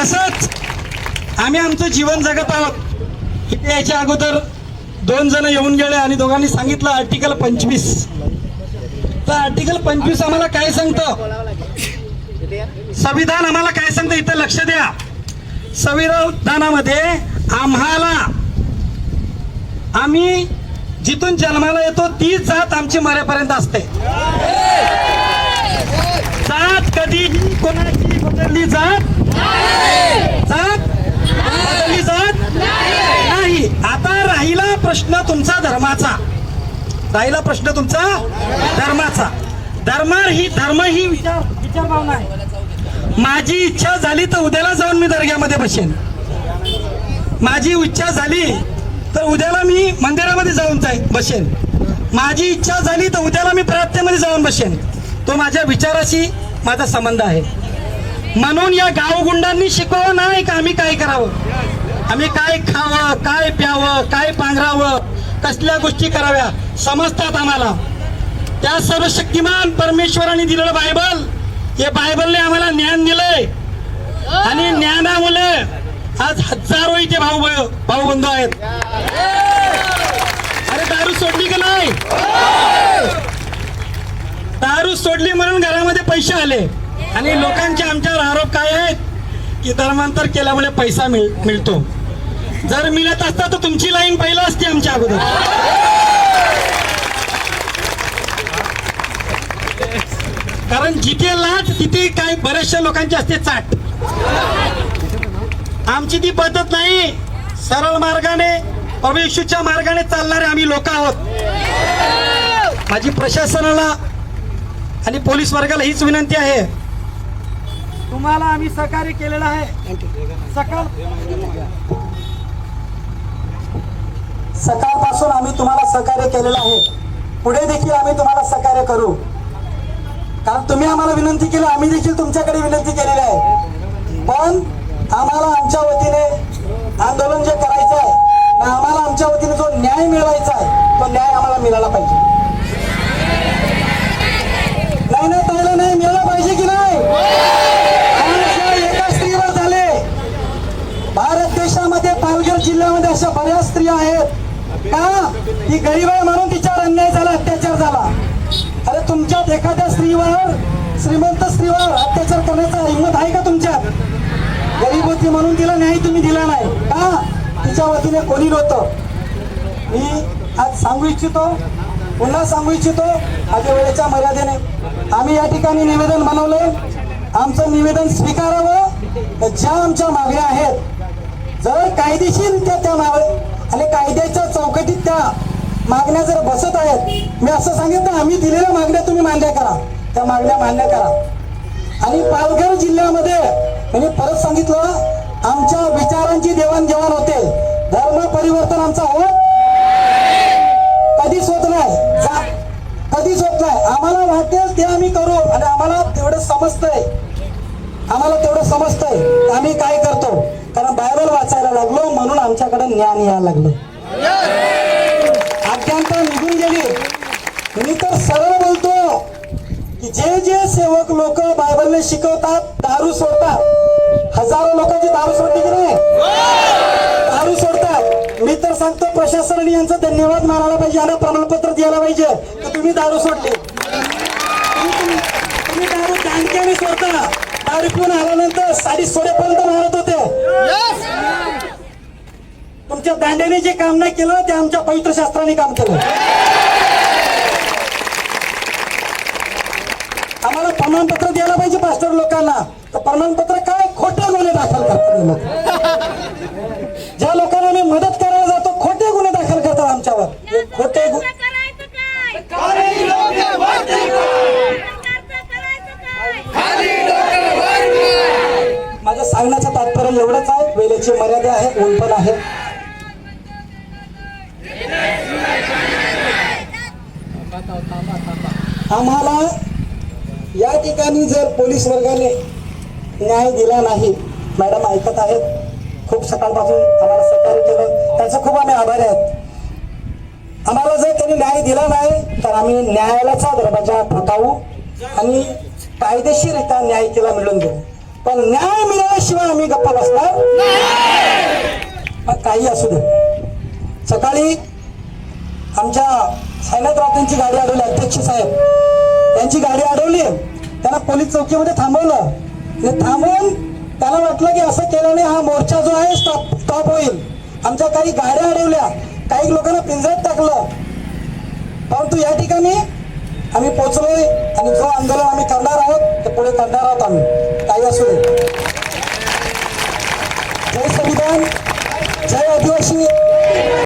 असंच आम्ही आमचं जीवन जगत आहोत. इथे याच्या अगोदर दोन जण येऊन गेले आणि दोघांनी सांगितलं आर्टिकल पंचवीस. तर आर्टिकल पंचवीस आम्हाला काय सांगतं? संविधान आम्हाला काय सांगतं? इथं लक्ष द्या. संविधानामध्ये आम्हाला आम्ही जिथून जन्माला येतो ती जात आमची मरेपर्यंत असते. जात कधी कोणाची बदलली जात जात? बदलली जात? नाही. आता राहिला प्रश्न तुमचा धर्माचा. राहिला प्रश्न तुमचा धर्माचा. धर्म ही धर्म ही विचार विचार भावना आहे. माझी इच्छा झाली तर उद्याला जाऊन मी दर्ग्यामध्ये बसेन. माझी इच्छा झाली तर उद्याला मी मंदिरामध्ये जाऊन जाईन बसेन. माझी इच्छा झाली तर उद्याला मी प्रार्थनेमध्ये जाऊन बसेन. तो माझ्या विचाराशी माझा संबंध आहे. म्हणून या गावगुंडांनी शिकवलं नाही का आम्ही काय करावं? आम्ही काय खावं काय प्यावं काय पांघरावं कसल्या गोष्टी कराव्या? समजतात आम्हाला. त्या सर्व शक्तिमान परमेश्वराने दिलेलं बायबल हे बायबलने आम्हाला ज्ञान दिलंय. आणि ज्ञानामुळे आज हजारो इथे भाऊ भाऊ बंधू आहेत. अरे दारू सोडली का नाही? दारू सोडली म्हणून घरामध्ये पैसे आले. आणि लोकांचे आमच्यावर आरोप काय आहेत? की धर्मांतर केल्यामुळे पैसा मिळ मिळतो. जर मिळत असता तर तुमची लाईन पहिला असते आमच्या अगोदर. कारण जिथे लाट तिथे काही बऱ्याचशा लोकांची असते चाट. आमची ती पद्धत नाही. सरळ मार्गाने प्रभू मार्गाने चालणारे आम्ही लोक आहोत. माझी प्रशासनाला आणि पोलीस वर्गाला हीच विनंती आहे. तुम्हाला आम्ही सहकार्य केलेलं आहे. सकाळ सकाळपासून आम्ही तुम्हाला सहकार्य केलेलं आहे. पुढे देखील आम्ही तुम्हाला सहकार्य करू. कारण तुम्ही आम्हाला विनंती केली आम्ही देखील तुमच्याकडे विनंती केलेली आहे. पण आम्हाला आमच्या वतीने आंदोलन जे करायचं आहे आम्हाला आमच्या वतीने जो न्याय मिळवायचा आहे तो न्याय आम्हाला मिळाला पाहिजे. नाही नाही त्याला नाही मिळाला पाहिजे की नाही आज या एका स्त्रीवर झाले भारत देशामध्ये पालघर जिल्ह्यामध्ये अशा बऱ्याच स्त्रिया आहेत का ती गरीब आहे म्हणून तिच्यावर अन्याय झाला अत्याचार झाला. अरे तुमच्यात एखाद्या स्त्रीवर श्रीमंत स्त्रीवर अत्याचार करण्याचा हिंमत आहे का तुमच्यात? गरीब होती म्हणून तिला न्याय तुम्ही दिला नाही. का? तिच्या वतीने कोणी नव्हतं. मी आज सांगू इच्छितो पुन्हा सांगू इच्छितो माझ्या वेळेच्या मर्यादेने. आम्ही या ठिकाणी निवेदन बनवलंय. आमचं निवेदन स्वीकारावं. ज्या आमच्या मागण्या आहेत जर कायदेशीर त्या माग आणि कायद्याच्या चौकटीत त्या मागण्या जर बसत आहेत मी असं सांगितलं आम्ही दिलेल्या मागण्या तुम्ही मान्य करा. त्या मागण्या मान्य करा. आणि पालघर जिल्ह्यामध्ये म्हणजे परत सांगितलं आमच्या विचारांची देवाणघेवाण होते. धर्म परिवर्तन आमचा होत कधीच होत नाही. कधीच होत नाही. आम्हाला वाटेल ते आम्ही करू. आणि आम्हाला तेवढं समजतंय. आम्हाला तेवढं समजतंय. आम्ही काय करतो? कारण बायबल वाचायला लागलो म्हणून आमच्याकडे ज्ञान यायला लागलं. अत्यंत निघून गेली मी तर सरळ बोलतो की जे जे सेवक लोक बायबलने शिकवतात दारू सोडतात. हजारो लोकांची दारू सोडली की नाही? दारू सोडतात. मी तर सांगतो प्रशासनाने यांचा धन्यवाद मानायला पाहिजे यांना प्रमाणपत्र द्यायला पाहिजे की तुम्ही दारू सोडली. तुम्ही तुम्ही दारू दांडक्याने सोडता. दारू पिऊन आल्यानंतर साडी सोडेपर्यंत मारत होते. आमच्या दांड्याने जे काम नाही केलं ते आमच्या पवित्र शास्त्राने काम केलं. आम्हाला प्रमाणपत्र द्यायला पाहिजे पास्टर लोकांना. तर प्रमाणपत्र काय? खोटे गुन्हे दाखल करतात ज्या लोकांना आम्ही मदत करायला जातो खोटे गुन्हे दाखल करतात आमच्यावर. खोटे माझ्या माझं सांगण्याचं तात्पर्य एवढंच आहे. वेळेची मर्यादा आहे ऊन पण आहे. आम्हाला या ठिकाणी जर पोलीस वर्गाने न्याय दिला नाही मॅडम ऐकत आहेत खूप सकाळपासून आम्हाला सहकार्य केलं त्याचं खूप आम्ही आभारी आहेत. आम्हाला जर त्यांनी न्याय दिला नाही तर आम्ही न्यायालयाचा दरवाजा ठोठावू आणि कायदेशीरित्या न्याय तिला मिळून देऊ. पण न्याय मिळाल्याशिवाय आम्ही गप्पा बसणार मग काही असू दे. सकाळी आमच्या सायनाथ त्यांची गाडी अडवली अध्यक्ष साहेब. त्यांची गाडी अडवली त्यांना पोलीस चौकीमध्ये थांबवलं. थांबवून त्याला वाटलं की असं केल्याने हा मोर्चा जो आहे स्टॉप स्टॉप होईल. आमच्या काही गाड्या अडवल्या काही लोकांना पिंजऱ्यात टाकलं. परंतु या ठिकाणी आम्ही पोचलोय आणि जो आंदोलन आम्ही करणार आहोत ते पुढे करणार आहोत आम्ही. काही असू दे. जय संविधान. जय आदिवासी.